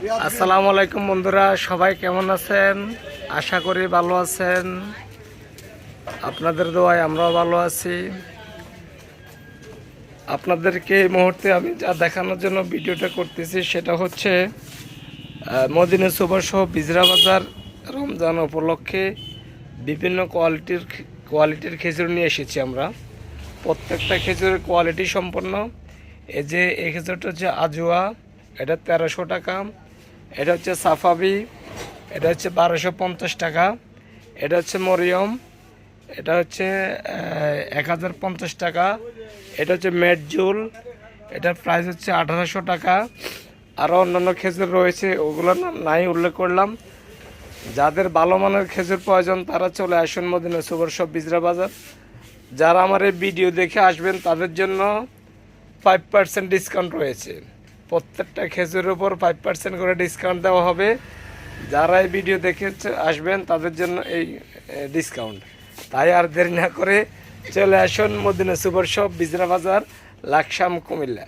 আসসালামু আলাইকুম বন্ধুরা, সবাই কেমন আছেন? আশা করি ভালো আছেন। আপনাদের দোয়ায় আমরাও ভালো আছি। আপনাদেরকে এই মুহূর্তে আমি যা দেখানোর জন্য ভিডিওটা করতেছি, সেটা হচ্ছে মদিনা সুপার সহ বিজরা বাজার রমজান উপলক্ষে বিভিন্ন কোয়ালিটির কোয়ালিটির খেজুর নিয়ে এসেছি আমরা। প্রত্যেকটা খেজুরের কোয়ালিটি সম্পন্ন। এই যে, এই খেজুরটা হচ্ছে আজুয়া, এটা তেরোশো টাকা। এটা হচ্ছে সাফাবি, এটা হচ্ছে বারোশো পঞ্চাশ টাকা, এটা হচ্ছে মরিয়ম, এটা হচ্ছে এক হাজার পঞ্চাশ টাকা, এটা হচ্ছে মেটজুল এটার প্রাইস হচ্ছে আঠারোশো টাকা। আরও অন্যান্য খেজুর রয়েছে ওগুলোর নাম নাই উল্লেখ করলাম। যাদের ভালো মানের খেজুর প্রয়োজন, তারা চলে আসুন মদিনা সুবর সব বিজরা বাজার। যারা আমার এই ভিডিও দেখে আসবেন, তাদের জন্য ফাইভ পার্সেন্ট ডিসকাউন্ট রয়েছে। প্রত্যেকটা খেজুরের উপর ফাইভ পার্সেন্ট করে ডিসকাউন্ট দেওয়া হবে। যারা এই ভিডিও দেখে আসবেন, তাদের জন্য এই ডিসকাউন্ট তাই আর দেরি না করে চলে আসুন মদিনা সুপার শপ বিজরা বাজার, লাকসাম কুমিল্লা।